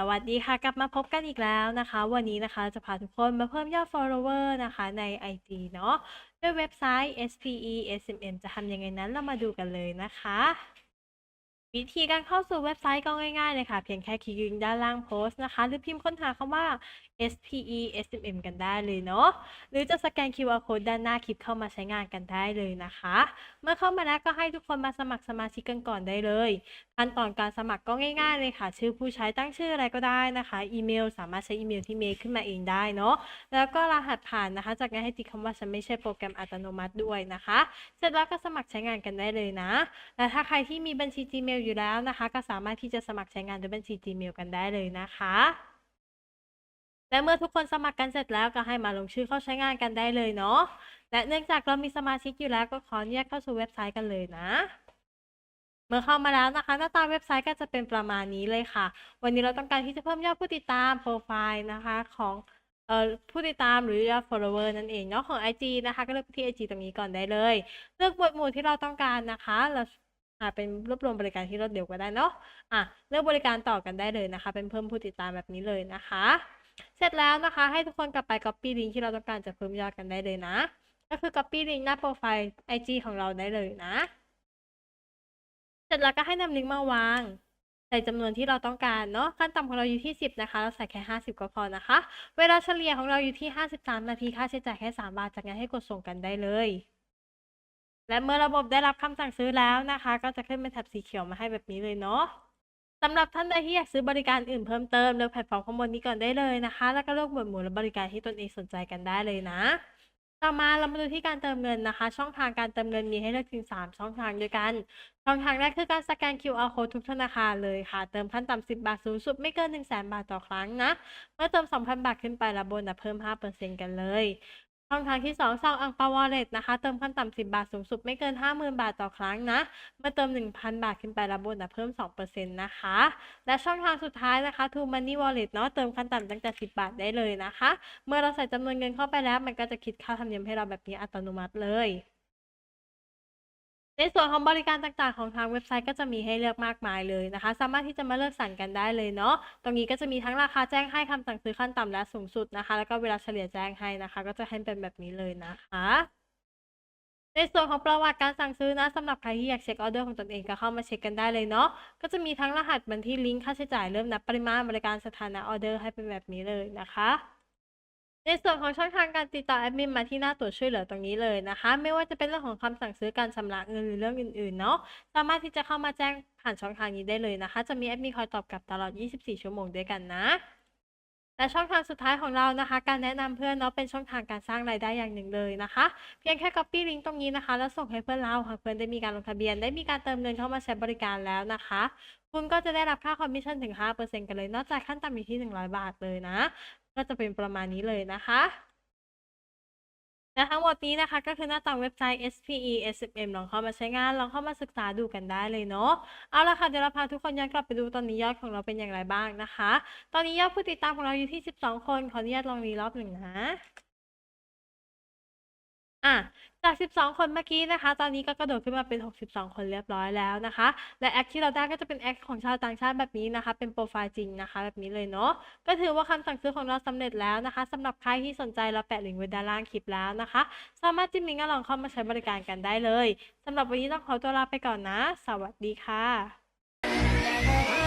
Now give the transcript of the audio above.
สวัสดีค่ะ กลับมาพบกันอีกแล้วนะคะ วันนี้นะคะจะพาทุกคนมาเพิ่มยอด follower นะคะใน IG เนาะด้วยเว็บไซต์ SPE SMM จะทำยังไงนั้นเรามาดูกันเลยนะคะ วิธีการเข้าสู่เว็บไซต์ก็ง่ายๆเลยค่ะ เพียงแค่คลิกลิงก์ด้านล่างโพสต์นะคะ หรือพิมพ์ค้นหาคำว่า SPE SMM กันได้เลยเนาะหรือจะสแกน QR code ด้านหน้าคลิปเข้ามาใช้งานกันได้เลยนะคะ เมื่อเข้ามาแล้วก็ให้ทุกคนมาสมัครสมาชิกกันก่อนได้เลยขั้นตอนการสมัครก็ง่ายๆเลยค่ะ ชื่อผู้ใช้ตั้งชื่ออะไรก็ได้นะคะ อีเมลสามารถใช้อีเมลที่เมย์ขึ้นมาเองได้เนาะแล้วก็รหัสผ่านนะคะ จากนั้นให้ติ๊กคำว่าฉันไม่ใช่โปรแกรมอัตโนมัติด้วยนะคะ เสร็จแล้วก็สมัครใช้งานกันได้เลยนะและถ้าใครที่มีบัญชี Gmail อยู่แล้วนะคะ ก็สามารถที่จะสมัครใช้งานด้วยบัญชี Gmail กันได้เลยนะคะและเมื่อทุกคนสมัครกันเสร็จแล้วก็ให้มาลงชื่อเข้าใช้งานกันได้เลยเนาะ และเนื่องจากเรามีสมาชิกอยู่แล้วก็ขออนุญาตเข้าสู่เว็บไซต์กันเลยนะ เมื่อเข้ามาแล้วนะคะ หน้าตาเว็บไซต์ก็จะเป็นประมาณนี้เลยค่ะ วันนี้เราต้องการที่จะเพิ่มยอดผู้ติดตามโปรไฟล์นะคะของเอ่อผู้ติดตามหรือยอด follower นั่นเองเนาะของ IG นะคะ ก็เลือกที่ IG ตรงนี้ก่อนได้เลย เลือกหมวดหมู่ที่เราต้องการนะคะเรา อ่าเป็นรวบรวมบริการที่รวดเร็วก็ได้เนาะอะเลือกบริการต่อกันได้เลยนะคะ เป็นเพิ่มผู้ติดตามแบบนี้เลยนะคะ เสร็จแล้วนะคะ ให้ทุกคนกลับไป copy link ที่เราต้องการจะเพิ่มยอดกันได้เลยนะ ก็คือ copy link หน้าโปรไฟล์ IG ของเราได้เลยนะ เสร็จแล้วก็ให้นำลิงก์มาวางใส่จำนวนที่เราต้องการเนาะขั้นต่ำของเราอยู่ที่ 10 นะคะ เราใส่แค่ 50 ก็พอนะคะ เวลาเฉลี่ยของเราอยู่ที่ 53 นาทีค่าใช้จ่ายแค่ 3 บาทจากนั้นให้กดส่งกันได้เลย และเมื่อระบบได้รับคำสั่งซื้อแล้วนะคะ ก็จะขึ้นเป็นแถบสีเขียวมาให้แบบนี้เลยเนาะสำหรับท่านใดที่อยากซื้อบริการอื่นเพิ่มเติมเลือกแพลตฟอร์มข้างบนนี้ก่อนได้เลยนะคะ แล้วก็เลือกหมวดหมู่และบริการที่ตนเองสนใจกันได้เลยนะ ต่อมาเรามาดูที่การเติมเงินนะคะ ช่องทางการเติมเงินมีให้เลือกถึง 3 ช่องทางด้วยกัน ช่องทางแรกคือการสแกน QR code ทุกธนาคารเลยค่ะ เติมขั้นต่ำ10 บาทสูงสุดไม่เกิน 1 0 0 0 0 0 บาทต่อครั้งนะ เมื่อเติม 2,000 บาทขึ้นไปรับโบนัสเพิ่ม 5%กันเลย ช่องทางที่2ซองอังเปาวอลเล็ตนะคะ เติมขั้นต่ำ10 บาทสูงสุดไม่เกิน 50,000 บาทต่อครั้งนะ เมื่อเติม 1,000 บาทขึ้นไปรับโบนัสเพิ่ม 2%นะคะ และช่องทางสุดท้ายนะคะ True Money Wallet เนาะเติมขั้นต่ำตั้งแต่ 10 บาทได้เลยนะคะ เมื่อเราใส่จำนวนเงินเข้าไปแล้ว มันก็จะคิดค่าธรรมเนียมให้เราแบบนี้อัตโนมัติเลย ในส่วนของบริการต่างๆ ของทางเว็บไซต์ก็จะมีให้เลือกมากมายเลยนะคะ สามารถที่จะมาเลือกสรรกันได้เลยเนาะตรงนี้ก็จะมีทั้งราคาแจ้งให้คำสั่งซื้อขั้นต่ำและสูงสุดนะคะ แล้วก็เวลาเฉลี่ยแจ้งให้นะคะ ก็จะให้เป็นแบบนี้เลยนะคะในส่วนของประวัติการสั่งซื้อนะสำหรับใครที่อยากเช็คออเดอร์ของตนเองก็เข้ามาเช็คกันได้เลยเนาะก็จะมีทั้งรหัสบัญชีลิงก์ค่าใช้จ่ายเริ่มนับปริมาณบริการสถานะออเดอร์ให้เป็นแบบนี้เลยนะคะ ในส่วนของช่องทางการติดต่อแอดมินมาที่หน้าตรวช่วยเหลือตรงนี้เลยนะคะ ไม่ว่าจะเป็นเรื่องของคำสั่งซื้อการชำระเงินหรือเรื่องอื่นๆเนาะสามารถที่จะเข้ามาแจ้งผ่านช่องทางนี้ได้เลยนะคะ จะมีแอดมินคอยตอบกลับตลอด 24 ชั่วโมงด้วยกันนะและช่องทางสุดท้ายของเรานะคะ การแนะนำเพื่อนเนาะเป็นช่องทางการสร้างรายได้อย่างหนึ่งเลยนะคะ เพียงแค่ copy ลิงก์ตรงนี้นะคะ แล้วส่งให้เพื่อนเราหากเพื่อนได้มีการลงทะเบียน ได้มีการเติมเงินเข้ามาใช้บริการแล้วนะคะ คุณก็จะได้รับค่าคอมมิชชั่นถึง 5%กันเลยนอกจากขั้นต่ำอยู่ที่ 100 บาทเลยนะ ก็จะเป็นประมาณนี้เลยนะคะและทั้งหมดนี้นะคะก็คือหน้าต่างเว็บไซต์ SPE SMM ลองเข้ามาใช้งาน ลองเข้ามาศึกษาดูกันได้เลยเนาะ เอาละค่ะ เดี๋ยวเราพาทุกคนย้อนกลับไปดูตอนนี้ยอดของเราเป็นอย่างไรบ้างนะคะ ตอนนี้ยอดผู้ติดตามของเราอยู่ที่ 12 คน ขออนุญาตลองรีรอบหนึ่งนะ อะ จาก 12 คนเมื่อกี้นะคะ ตอนนี้ก็กระโดดขึ้นมาเป็น 62 คนเรียบร้อยแล้วนะคะ และแอคที่เราได้ก็จะเป็นแอคของชาวต่างชาติแบบนี้นะคะ เป็นโปรไฟล์จริงนะคะ แบบนี้เลยเนาะ ก็ถือว่าคำสั่งซื้อของเราสำเร็จแล้วนะคะสำหรับใครที่สนใจเราแปะลิงก์ไว้ด้านล่างคลิปแล้วนะคะ สามารถจิ้มลิงก์แล้วลองเข้ามาใช้บริการกันได้เลยสำหรับวันนี้ต้องขอตัวลาไปก่อนนะ สวัสดีค่ะ